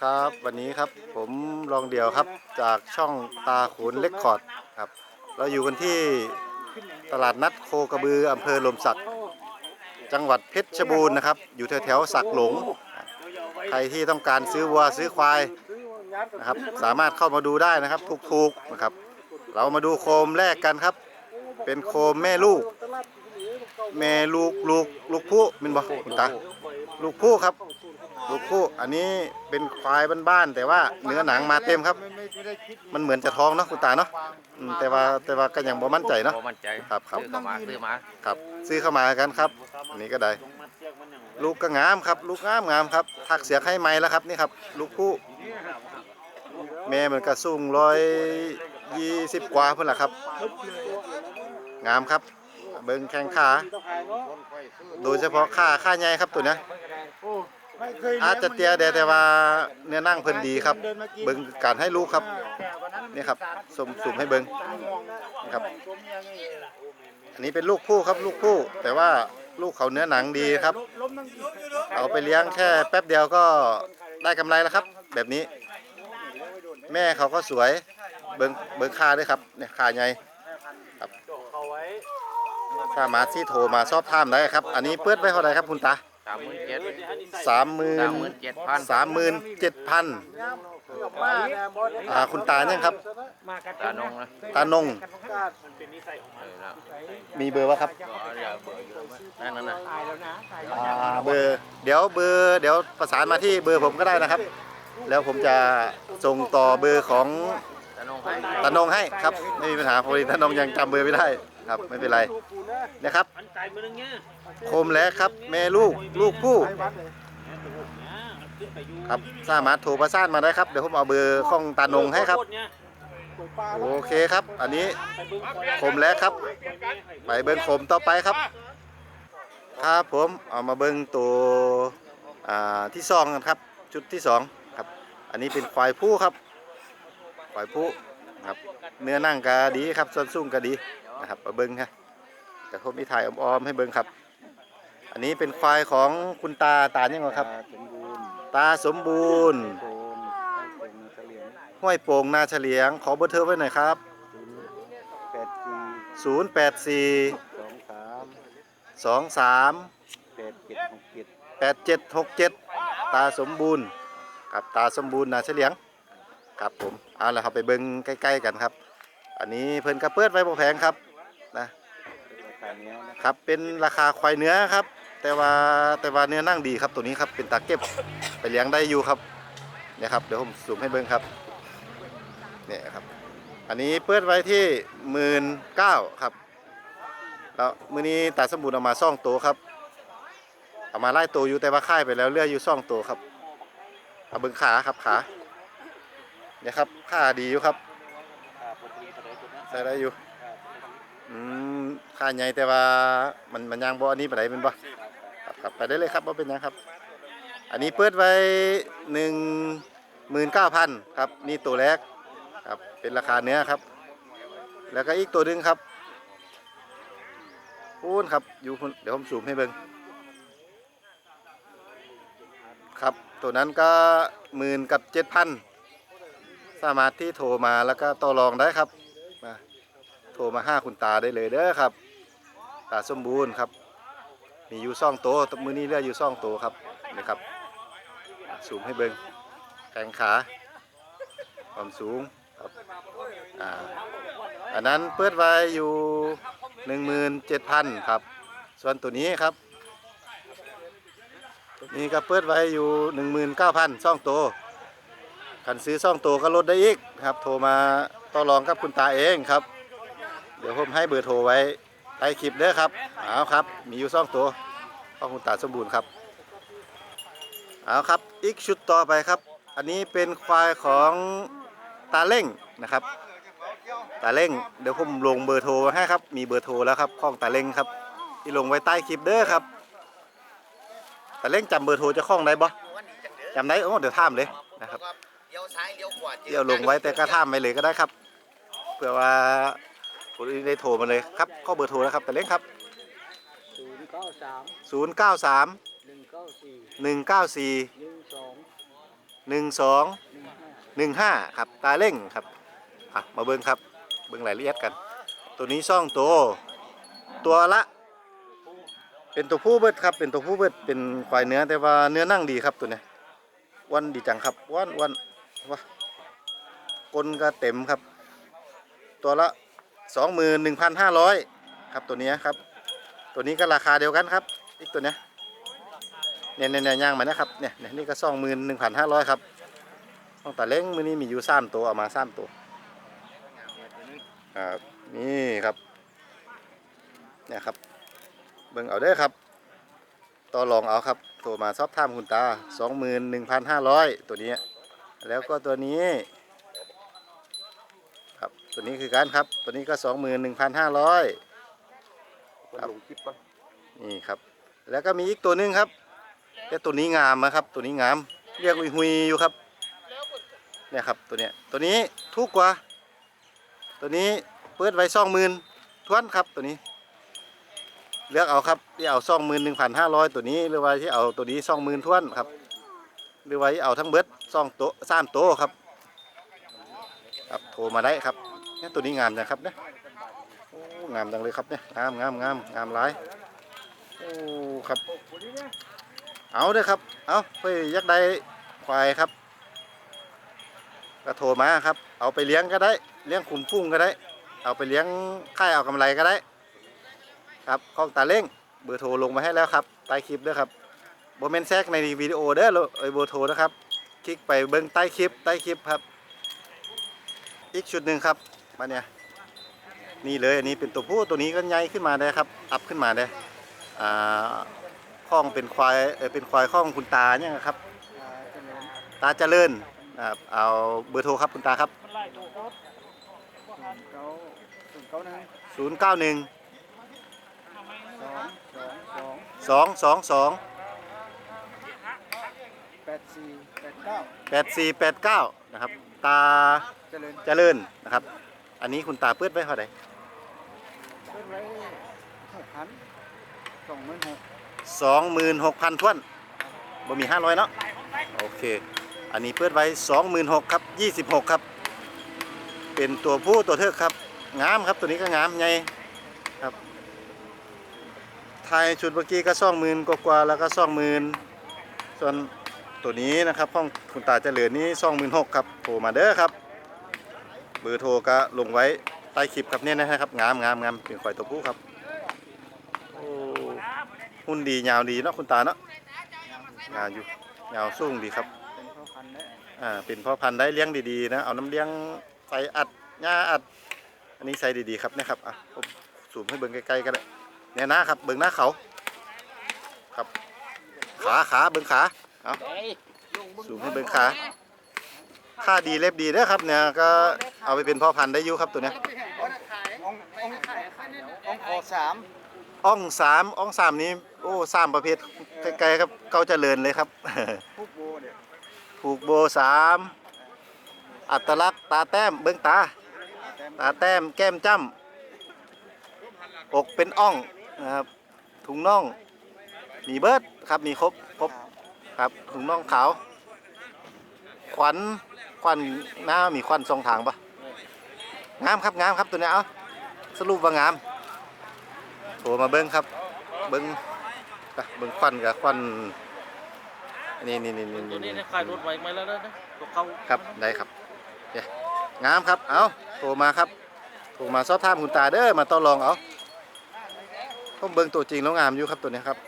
ครับ วันนี้ครับผมรองเดี่ยวครับจากช่องตาขุนเล็กคอร์ดครับ เราอยู่กันที่ตลาดนัดโคกระบืออำเภอลมศักดิ์จังหวัดเพชรบูรณ์นะครับ อยู่แถวแถวๆสักหลง ใครที่ต้องการซื้อวัวซื้อควายนะครับ สามารถเข้ามาดูได้นะครับถูกๆนะครับ เรามาดูโคมแรกกันครับ เป็นโคมแม่ลูก แม่ลูกลูกลูกผู้เป็นบ่คุณตาลูกผู้ครับ ลูกผู้อันนี้เป็นควายบ้านๆแต่ว่าเนื้อหนังมาเต็มครับ มันเหมือนจะท้องเนาะคุณตาเนาะอืมแต่ว่าแต่ว่าก็ยังบ่มั่นใจเนาะ บ่มั่นใจครับครับ ซื้อเข้ามาซื้อมาครับซื้อเข้ามากันครับ อันนี้ก็ได้ ลูกก็งามครับ ลูกงามงามครับถักเสียไข่ไหมแล้วครับนี่ครับ ลูกผู้แม่มันก็สูงร้อยยี่สิบกว่าเพื่อนละครับ งามครับ เบิ้งแข้งขาโดยเฉพาะขาขาใหญ่ครับตัวเนี้ย อาจจะเตี้ยแต่แต่ว่าเนื้อนั่งเพิ่นดีครับ เบิ้งการให้ลูกครับ นี่ครับสมสุ่มให้เบิ้งนี่ครับ อันนี้เป็นลูกผู้ครับลูกผู้ แต่ว่าลูกเขาเนื้อหนังดีครับ เอาไปเลี้ยงแค่แป๊บเดียวก็ได้กำไรแล้วครับ แบบนี้ แม่เขาก็สวย เบิ้งเบิ้งค่าด้วยครับเนี่ยค่าใหญ่ครับสามารถที่โทรมาสอบถามได้ครับ อันนี้เปิดไว้เท่าไหร่ครับคุณตา สามหมื่นเจ็ดสามหมื่นสามหมื่นเจ็ดพันสามหมื่นเจ็ดพันอ่าคุณตาเนี่ยครับ ตานงนะตานงเออแล้วมีเบอร์วะครับก็อย่าเบื่อเยอะมากนั่นนั่นน่ะอ่าเบอร์ เดี๋ยวเบอร์เดี๋ยวประสานมาที่เบอร์ผมก็ได้นะครับ แล้วผมจะส่งต่อเบอร์ของตานงให้ตานงให้ครับ ไม่มีปัญหาพอดีตานงยังจำเบอร์ไม่ได้ครับ ไม่เป็นไร นะครับโคมแล้วครับ แม่ลูกลูกผู้ครับสามารถโทรประสานมาได้ครับ เดี๋ยวผมเอาเบอร์ของตานงให้ครับ โอเคครับ อันนี้โคมแล้วครับ ไปเบิ้งโคมต่อไปครับ ครับผมเอามาเบิ้งตัวที่สองกันครับ ชุดที่สองครับ อันนี้เป็นควายผู้ครับ ควายผู้ครับ เนื้อนั่งก็ดีครับส่วนสูงก็ดีนะครับมาเบิ้งครับ แต่ผมมีถ่ายอ้อมๆให้เบิ้งครับ อันนี้เป็นควายของคุณตาตาเนี่ยงไงครับ สมบูรณ์ตาสมบูรณ์ โคนโคนเฉลียงห้วยโป่งนาเฉลียง ขอเบอร์เธอไว้หน่อยครับ ศูนย์แปดสี่084 สองสาม23 แปดเจ็ดหกเจ็ด8767 ตาสมบูรณ์กับตาสมบูรณ์นาเฉลียงครับผมเอาละครับไปเบิ้งใกล้ ๆ กันครับ อันนี้เพิ่นกระเปิดไว้บ่แพงครับนะราคาเนี้ยนะครับเป็นราคาควายเนื้อครับ แต่ว่าแต่ว่าเนื้อนั่งดีครับตัวนี้ครับเป็นตาเก็บไปเลี้ยงได้อยู่ครับเนี่ยครับเดี๋ยวผมสูมให้เบิ้งครับเนี่ยครับ อันนี้เปิดไว้ที่หมื่นเก้าครับแล้วมื้อนี้ตาสมบูรณ์เอามาซ่องตัวครับเอามาไล่ตัวอยู่แต่ว่าค่ายไปแล้วเลื่อยอยู่ซ่องตัวครับเอาเบิ้งขาครับขาเนี่ยครับขาดีอยู่ครับ ใส่ได้อยู่อืมค่าใหญ่แต่ว่ามันมันยังบ่อันนี้ไปไหนเป็นบ่ครับครับไปได้เลยครับบ่เป็นหยังครับ อันนี้เปิดไว้หนึ่งหมื่นเก้าพันครับ นี่ตัวแรกครับ เป็นราคาเนื้อครับ แล้วก็อีกตัวหนึงครับพูนครับอยู่พุ่นเดี๋ยวผมสูมให้เบิ่งครับ ตัวนั้นก็หมื่นกับเจ็ดพัน สามารถที่โทรมาแล้วก็ต่อรองได้ครับมาโทรมาห้าคุณตาได้เลยเด้อครับ ตาสมบูรณ์ครับ มีอยู่ซ่องโตวมือนี้เลืออยู่ซ่องโตวครับนี่ครับสูงให้เบิงแข้งขาความสูงครับอ่าอันนั้นเปิดไว้อยู่หนึ่งหมื่นเจ็ดพันครับ ส่วนตัวนี้ครับตัวนี้ก็เปิดไว้อยู่หนึ่งหมื่นเก้าพันซ่องโต วคันซื้อซ่องโตวก็ลดได้อีกครับ โทรมาต่อรองกับคุณตาเองครับ เดี๋ยวผมให้เบอร์โทรไว้ใต้คลิปเด้อครับเอาครับ มีอยู่สองตัวของคุณตาสมบูรณ์ครับเอาครับอีกชุดต่อไปครับ อันนี้เป็นควายของตาเล่งนะครับ ตาเล่งเดี๋ยวผมลงเบอร์โทรไว้ให้ครับ มีเบอร์โทรแล้วครับของตาเล่งครับ ที่ลงไว้ใต้คลิปเด้อครับตาเล่งจำเบอร์โทรจะคล้องได้บ่จำได้โอ้เดี๋ยวท่ามเลยนะครับ ลี้ยวซ้ายเลี้ยวขวาเดี๋ยวลงไว้แต่ก็ท่ามไปเลยก็ได้ครับเพื่อว่าคนอื่นได้โทรมาเลยครับข้อเบอร์โทรนะครับแต่เล้งครับศูนย์เก้าสาม0 9 3หนึ่งเก้าสี่1 9 4หนึ่งสองหนึ่งสองหนึ่งห้าครับตาเร่งครับอะมาเบิ้งครับเบิ้งรายละเอียดกัน ตัวนี้ซ่องตัวตัวละเป็นตัวผู้เบิดครับเป็นตัวผู้เบิดเป็นควายเนื้อแต่ว่าเนื้อนั่งดีครับตัวเนี้ยวันดีจังครับวันวัน วะกลนก็เต็มครับ ตัวละสองหมื่นหนึ่งพันห้าร้อยครับตัวนี้ครับ ตัวนี้ก็ราคาเดียวกันครับ อีกตัวเนี้ยเนี่ยเนี่ยเนี่ยย่างมานะครับเนี่ยเนี่ยนี่ก็สองหมื่นหนึ่งพันห้าร้อยครับต้องแต่เล้งมือนี้มีอยู่สามตัวเอามาสามตัวอ่านี่ครับเนี่ยครับเบิ่งเอาเด้ครับต่อรองเอาครับโทรมาสอบถามคุณตา 21,500 ตัวนี้ แล้วก็ตัวนี้ครับตัวนี้คือการครับ ตัวนี้ก็21,500ครับลงคลิปก่อนนี่ครับ แล้วก็มีอีกตัวหนึงครับแต่ตัวนี้งามนะครับ ตัวนี้งาม เรียกอุยหุยอยู่ครับเนี่ยครับตัวเนี้ยตัวนี้ถูกกว่า ตัวนี้เปิดไว้สองหมื่นทวนครับตัวนี้ เลือกเอาครับที่เอาสองหมื่นหนึ่งพันห้าร้อยตัวนี้หรือว่าที่เอาตัวนี้สองหมื่นทวนครับ หรือว่าที่เอาทั้งเบิดสองโต๊ะสามโต๊ะครับ ครับโทรมาได้ครับเนี่ยตัวนี้งามนะครับเนี่ยโอ้งามจังเลยครับเนี่ยงามงามงามงามหลายโอ้ครับ เอาเด้อครับ เอาไปอยักได้ควายครับก็โทรมาครับ เอาไปเลี้ยงก็ได้ เลี้ยงขุนฟุ้งก็ได้ เอาไปเลี้ยงค่ายเอากำไรก็ได้ ครับข้องตาเล้งเบอร์โทรลงมาให้แล้วครับใต้คลิปด้วยครับ โมเมนแทรกในวิดีโอเด้อไอโบโทนะครับ คลิกไปเบื้องใต้คลิปใต้คลิปครับ อีกชุดหนึ่งครับมาเนี่ยนี่เลยอันนี้เป็นตัวผู้ตัวนี้ก็ใหญ่ขึ้นมาได้ครับ อัพขึ้นมาได้อ่าข้องเป็นควายเป็นควายข้องคุณตาเนี่ยครับ ตาเจริญเอาเบอร์โทรครับคุณตาครับศูนย์เก้าหนึ่งสองสองสอง แปดสี่แปดเก้า8 4 8 9นะครับ ตาเจริญเจริญนะครับ อันนี้คุณตาเปิดไว้เท่าไหร่ขึ้นไว้หกพันสองหมื่นหกสองหมื่นหกพันท้วนบ่มีห้าร้อยเนาะโอเค อันนี้เปิดไว้สองหมื่นหกครับยี่สิบหกครับ เป็นตัวผู้ตัวเทิกครับ งามครับตัวนี้ก็งามใหญ่ครับไทยชุดเมื่อกี้ก็สองหมื่นกว่าๆแล้วก็สองหมื่นส่วน ตัวนี้นะครับห้องคุณตาเจริญนี้สองหมื่นหกครับโทรมาเด้อครับ เบอร์โทรก็ลงไว้ใต้คลิปครับเนี่ยนะครับงามงามงามเป็นควายตัวผู้ครับหุ่นดียาวดีเนาะคุณตาเนาะยาวอยู่ยาวสูงดีครับเป็นพ่อพันธุ์และอ่าเป็นพ่อพันธุ์ได้เลี้ยงดีๆนะเอาน้ำเลี้ยงใส่อัดหญ้าอัด อันนี้ใส่ดีๆครับเนะครับอะผมสูมให้เบิ่งใกล้ๆก็ได้เนี่ยนะครับเบิ่งหน้าเขาครับขาขาเบิ่งขา เอาสูมให้เบิ่งขาค่าดีเล็บดีเด้อครับเนี่ยก็เอาไปเป็นพ่อพันธุ์ได้อยู่ครับตัวเนี้ยองององคอสามอ่องสามอ่องสามนี้โอ้สามประเภทไกลๆครับเกาเจริญเลยครับผู้โบเนี่ยผูกโบสามอัตลักษณ์ตาแต้มเบื้องตา ตาแต้มแก้มจ้ำอกเป็นอ่องนะครับถุงน่อง มีเบิร์ดครับมีครบครบ ครับถุงน่องขาว ขวัญขวัญหน้ามีขวัญสองทางปะงามครับงามครับตัวเนี้ยเอาสรุปว่างามโทรมาเบิ้งครับ เบิ้งอะเบิ้งขวัญกับขวัญนี่นี่นี่นี่ตัวนี้นี่เนี่ยขายรถไว้ไหมแล้วนะตัวเขาครับได้ครับเนี่ยงามครับเอาโทรมาครับโทรมาสอบถามคุณตาเด้อมาต่อรองเอาผมเบิ่งตัวจริงแล้วงามอยู่ครับตัวนี้ครับ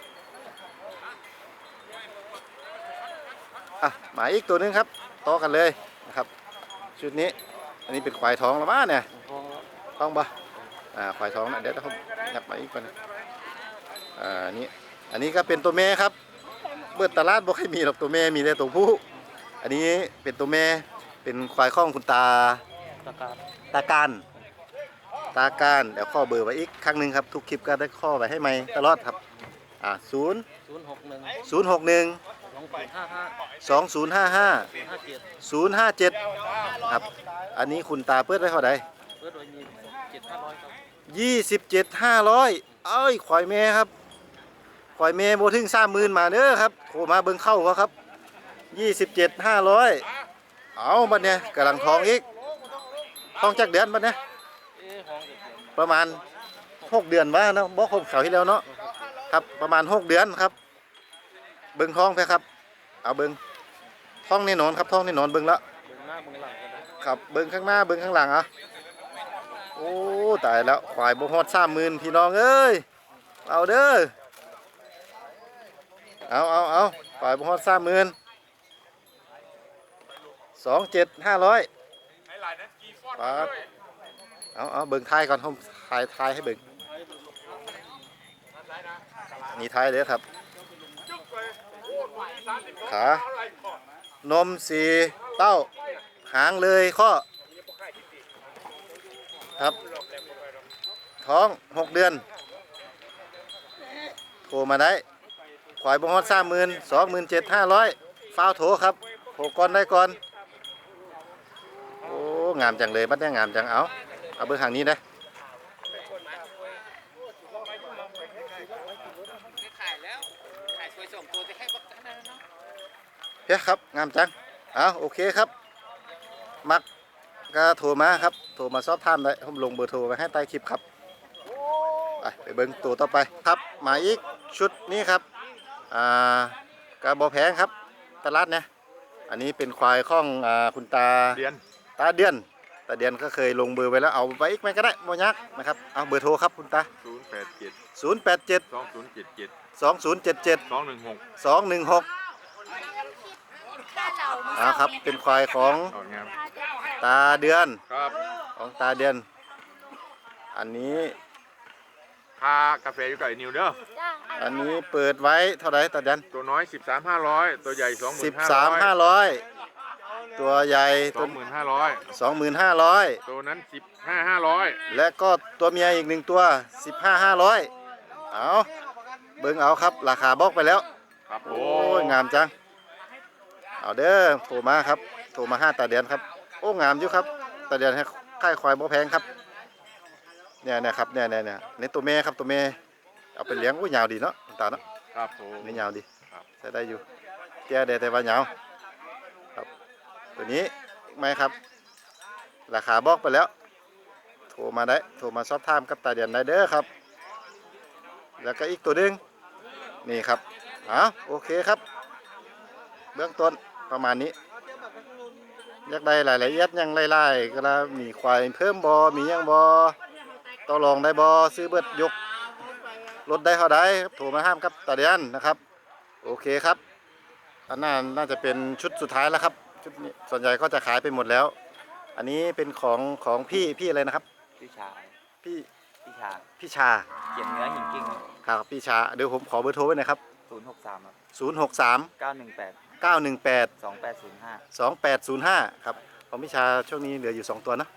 อะหมายอีกตัวหนึงครับต่อกันเลยนะครับ ชุดนี้ อันนี้เป็นควายท้องแล้วบ้าเนี่ยท้องปะอ่าควายท้องนะเดี๋ยวเขายับมาอีกคนงอ่านี่อันนี้ก็เป็นตัวแม่ครับ เบิดตลาดบ่ค่อยมีหรอกตัวแม่มีแต่ตัวผู้ อันนี้เป็นตัวแม่เป็นควายข้องคุณตาตะการตาการตาการเดี๋ยวข้อเบอร์ไว้อีกครั้งหนึ่งครับ ทุกคลิปก็ได้ข้อไว้ให้ไหมตลอดครับอ่าศูนย์ศูนย์หกหนึ่งศูนย์ สองศูนย์ห้าห้าศูนย์ห้าเจ็ดครับ อันนี้คุณตาเปิดไว้เท่าไหร่เพื่อโดยมีเจ็ดห้าร้อยครับยี่สิบเจ็ดห้าร้อยเอ้ยควายแม่ครับควายแม่โบถึงสามหมื่นมาเด้อครับโทรมาเบิ่งเข้าเขาครับยี่สิบเจ็ดห้าร้อยเอาบัดเนี่ยกำลังท้องอีกท้องจากเดือนบัดเนี่ย เอ๊ะห้องเด็กเดือนประมาณหกเดือนว่าเนาะบอกคมเขาที่แล้วเนาะครับประมาณหกเดือนครับ เบิ้งท้องไปครับ เอาเบิ้งท้องแน่นอนครับท้องแน่นอนเบิ้งละเบิ่งหน้าเบิ่งหลังกันนะครับเบิ้งข้างหน้าเบิ้งข้างหลังอะโอ้ตายแล้วควายบ่ฮอดสามหมื่นพี่น้องเอ้ยเอาเด้อเอาเอาเอาควายบ่ฮอดสามหมื่นสองเจ็ดห้าร้อยปาดเอาเอาเบิ้งทายก่อนผมทายทายให้เบิ้งนี่ทายเด้อครับ ขานมสีเต้า หางเลยข้อครับ ท้องหกเดือนโทรมาได้ขอยบงฮอดสามหมื่นสองหมื่นเจ็ดห้าร้อยฟ้าวโถครับโทรก่อนได้ก่อน โอ้ งามจังเลยบัดเนี่ยงามจังเอา เอาเบอร์หางนี้นะ ขายแล้ว ขายสวยส่งตัวจะให้บักนั่นเนาะ เฮ้ย ครับ งามจังเอาโอเคครับ มักก็โทรมาครับ โทรมาสอบถามได้ผมลงเบอร์โทรไว้ให้ใต้คลิปครับไปไปเบิ้งตัวต่อไปครับมาอีกชุดนี้ครับอ่ากระบอแพงครับตลาดเนี่ยอันนี้เป็นควายข้องอ่าคุณตาเดือนตาเดือนตาเดือนก็เคยลงเบอร์ไว้แล้วเอาไว้อีกไหมก็ได้โมยักนะครับเอาเบอร์โทรครับคุณตาศูนย์แปดเจ็ด087สองศูนย์เจ็ดเจ็ด2077ส องหนึ่งหก216อ่าครับ เป็นควายของออกงามตาเดือนครับของตาเดือน อันนี้พากาแฟอยู่กับไอ้นิวเด้ออันนี้เปิดไว้เท่าไหร่ตาเดือนตัวน้อยสิบสามห้าร้อยตัวใหญ่สองหมื่สินบห้าสามห้าร้อยตัวใหญ่สตัอวงหมื่นห้าร้อยสองหมื่นห้าร้อยตัวนั้นสิบห้าห้าร้อยและก็ตัวเมียอีกหนึ่งตัวสิบห้าห้าร้อยเอาเบิ่งเอาครับ ราคาบอกไปแล้วครับโอ้โอ้ยงามจัง เอาเด้อโทรมาครับโทรมาห้าตาเดือนครับ โอ้งามอยู่ครับตาเดือนให้ค่ายควายบ่แพงครับเนี่ยเนี่ยครับเนี่ยเนี่ยเนี่ยนี่ตัวแม่ครับตัวแม่เอาไปเลี้ยงโอ้ยยาวดีเนาะคุณตาเนาะครับผม นี่ยาวดีครับ ใช้ได้อยู่แก่ได้แต่ว่ายาวครับ ตัวนี้ไหมครับ ราคาบอกไปแล้ว โทรมาได้โทรมาสอบถามกับตาเดือนได้เด้อครับ แล้วก็อีกตัวหนึงนี่ครับเอาโอเคครับ เบื้องต้น ประมาณนี้อยากได้หลายละเอียดหยังไล่ๆก็แล้วมีควายเพิ่มบอมีหยังบอต่อรองได้บอซื้อเบิดยกรถได้เท่าใดครับโทรมาห้ามกับตาเดือนนะครับ โอเคครับ อันนั้นน่าจะเป็นชุดสุดท้ายแล้วครับชุดนี้ส่วนใหญ่ก็จะขายไปหมดแล้ว อันนี้เป็นของของพี่พี่อะไรนะครับ พี่ชาพี่พี่ชาพี่ชาเขียนเนื้อหินกิ้งครับพี่ชาเดี๋ยวผมขอเบอร์โทรไว้หนะครับศูนย์หกสามครับ063เก้าหนึ่งแปด 918 สองแปดศูนย์ห้า2805 ครับของพี่ชาช่วงนี้เหลืออยู่ 2 ตัวนะ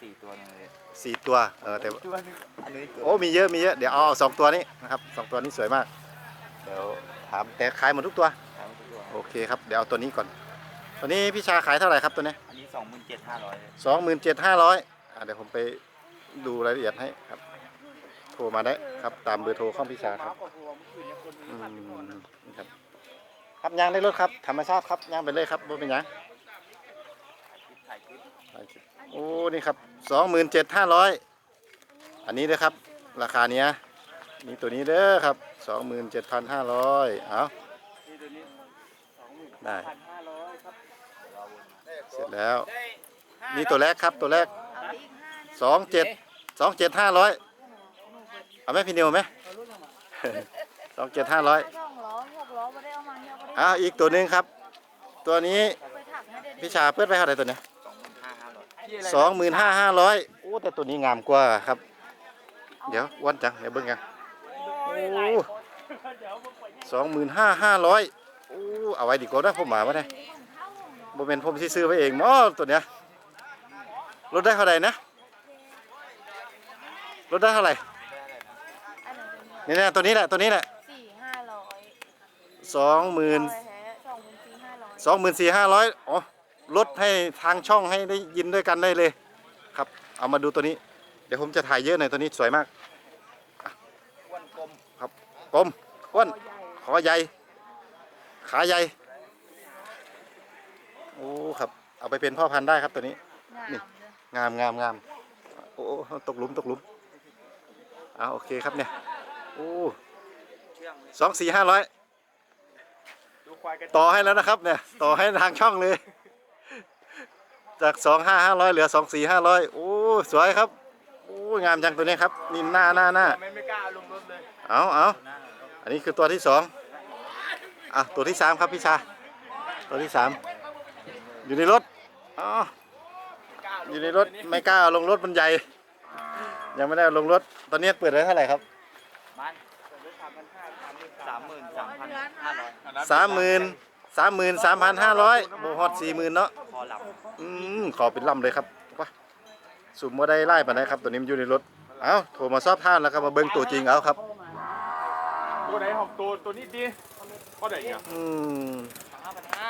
สี่ตัวหนึงเลย4 ตัวเออแต่ว่าตัวนึงอันนี้ตัวโอ้มีเยอะมีเยอะเดี๋ยวเอาเอาสองตัวนี้นะครับสองตัวนี้สวยมากเดี๋ยวถามแต่ขายหมดทุกตัวขายหมดทุกตัวโอเคครับเดี๋ยวเอาตัวนี้ก่อน ตัวนี้พี่ชาขายเท่าไหร่ครับตัวนี้ อันนี้สองหมื่นเจ็ดห้าร้อยสองหมื่นเจ็ดห้าร้อยเดี๋ยวผมไปดูรายละเอียดให้ครับ โทรมาได้ครับ ตามเบอร์โทรของพี่ชาครับอืมนี่ครับ ครับยางได้รถครับ ธรรมชาติครับยางไปเลยครับบ่เป็นหยังโอ้นี่ครับสองหมื่นเจ็ดห้าร้อยอันนี้เลยครับ ราคาเนี้ยนี่ตัวนี้เด้อครับสองหมื่นเจ็ดพันห้าร้อยเอาได้เสร็จแล้ว นี่ตัวแรกครับตัวแรกสองเจ็ดสองเจ็ดห้าร้อยเอาไหมพี่นิวไหมสองเจ็ดห้าร้อยสองล้อหกล้อไม่ได้เอาได้ อ้าวอีกตัวหนึ่งครับ ตัวนี้ไปถักให้เด็กพี่ชาเปิดไปเท่าไหร่ตัวเนี้ยห้าห้าร้อยสองหมื่นห้าห้าร้อยโอ้แต่ตัวนี้งามกว่าครับ เดี๋ยวอ้วันจังเดี๋ยวเบิ่งกันโอ้สองหมื่นห้าห้าร้อยโอ้เอาไว้ดีกว่านะผมหมาวะเนี่ยโมเมนผมที่ซื้อไว้เองมอตัวเนี้ยลดได้เท่าไหร่นะลดได้เท่าไหร่อันไหนเป็นเนี่ยนี่นะตัวนี้แหละตัวนี้แหละสี่ห้าร้อย สองหมื่นร้อยแท้สองหมื่นสี่ห้าร้อยสองหมื่นสี่ห้าร้อยอ๋อลดให้ทางช่องให้ได้ยินด้วยกันได้เลย ครับ เอามาดูตัวนี้ เดี๋ยวผมจะถ่ายเยอะหน่อยตัวนี้สวยมากอ้วนกลมกลมอ้วนตัวใหญ่คอใหญ่ขาใหญ่อ้ครับ เอาไปเป็นพ่อพันธุ์ได้ครับตัวนี้งามนี่เลยงามงามงามโอ้โอ้ตกหลุมตกหลุมเอาโอเคครับเนี่ยโอ้สองสี่ห้าร้อย ต่อให้แล้วนะครับเนี่ยต่อให้ทางช่องเลย จากสองห้าห้าร้อยเหลือสองสี่ห้าร้อยโอ้สวยครับโอ้งามจังตัวนี้ครับนี่หน้าหน้าหน้าไม่ไม่กล้าลงรถเลยเอาเอาอันนี้คือตัวที่สองอะตัวที่สามครับพี่ชา ตัวที่สามอยู่ในรถอ๋ออยู่ในรถไม่กล้าเอาลงรถมันใหญ่ ยังไม่ได้เอาลงรถตอนนี้เปิดไว้เท่าไหร่ครับมัน สามหมื่นสามพันห้าร้อยสามหมื่นสามหมื่นสามพันห้าร้อยโบฮอดสี่หมื่นเนาะพอหลับอืมขอเป็นลำเลยครับว้าสุ่มว่าได้ไล่ปานไหนครับตัวนี้มันอยู่ในรถเอาโทรมาสอบท่านแล้วครับมาเบิ้งตัวจริงเอาครับตัวไหนหกตัวตัวนี้ดีก็ได้เนี่ยอืมห้าพันห้า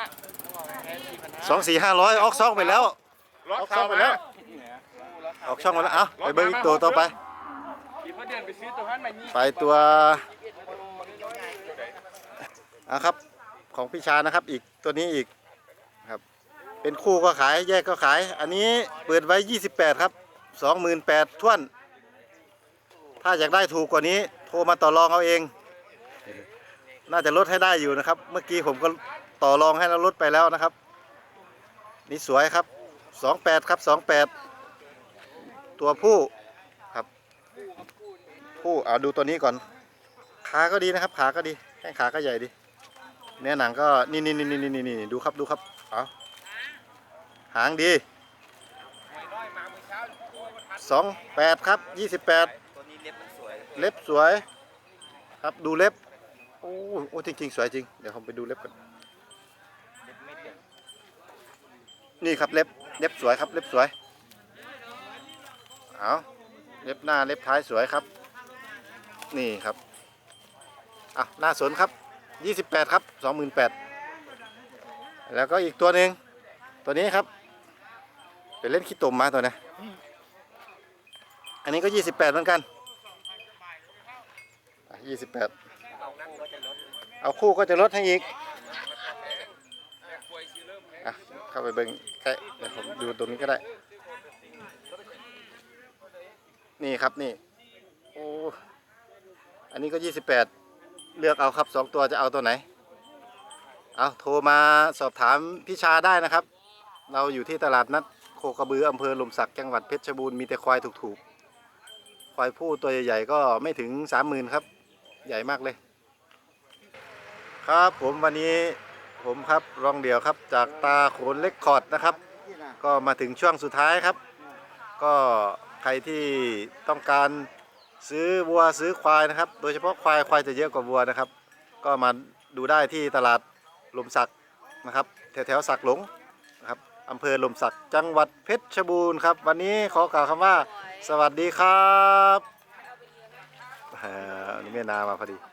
แค่สี่พันห้าสองสี่ห้าร้อยออกซองไปแล้วล็อกเอาเข้าเข้าไปไปแล้แล้ววออกช่องมาแล้วเอาไปเบิ้งอีกตัวต่อไปอีกเดือนไปซื้อตัวนั้นมานี่ ไปตัว อะครับของพี่ชานะครับ อีกตัวนี้อีกครับ เป็นคู่ก็ขายแยกก็ขาย อันนี้เปิดไว้ 28 ครับ 28,000ท้วน ถ้าอยากได้ถูกกว่านี้ โทรมาต่อรองเอาเอง น่าจะลดให้ได้อยู่นะครับ เมื่อกี้ผมก็ต่อรองให้แล้วลดไปแล้วนะครับ นี่สวยครับ 28 ครับ 28 ตัวผู้ครับ ผู้เอาดูตัวนี้ก่อน ขาก็ดีนะครับ ขาก็ดีแข้งขาก็ใหญ่ดี เนื้อหนังก็นี่นี่นี่นี่นี่นี่ดูครับดูครับเอาหางดีสองแปดครับยี่สิบแปดตัวนี้เล็บมันสวยเล็บสวยครับดูเล็บโอ้โอ้จริงๆสวยจริงเดี๋ยวผมไปดูเล็บกันเล็บไม่เต็มนี่ครับเล็บเล็บสวยครับเล็บสวยเอาเล็บหน้าเล็บท้ายสวยครับ นี่ครับอะหน้าสนครับ 28 ครับ 28,000แล้วก็อีกตัวหนึ่งตัวนี้ครับ เป็นเล่นขี้ตมมาตัวนะอันนี้ก็ 28 เหมือนกันอะ28 เอาคู่ก็จะลดให้อีกอเข้าไปเบิ่งใกล้เดี๋ยวผมดูตรงนี้ก็ได้ นี่ครับนี่โอ้อันนี้ก็ 28 เลือกเอาครับสองตัวจะเอาตัวไหน เอาโทรมาสอบถามพี่ชาได้นะครับ เราอยู่ที่ตลาดนัดโคกระบืออำเภอหลมสักจังหวัดเพชรบูรณ์มีแต่ควายถูกๆ ควายผู้ตัวใหญ่ๆก็ไม่ถึง30,000ครับ ใหญ่มากเลย ครับผมวันนี้ผมครับรองเดี่ยวครับจากตาโขนเล็กคอร์ดนะครับ ก็มาถึงช่วงสุดท้ายครับ ก็ใครที่ต้องการ ซื้อวัวซื้อควายนะครับ โดยเฉพาะควายควายจะเยอะกว่าวัวนะครับ ก็มาดูได้ที่ตลาดลมสักนะครับ แถวแถวๆสักหลงนะครับอำเภอลมสักจังหวัดเพชรบูรณ์ครับ วันนี้ขอกล่าวคำว่า สวัสดีครับนี่แม่นามาพอดี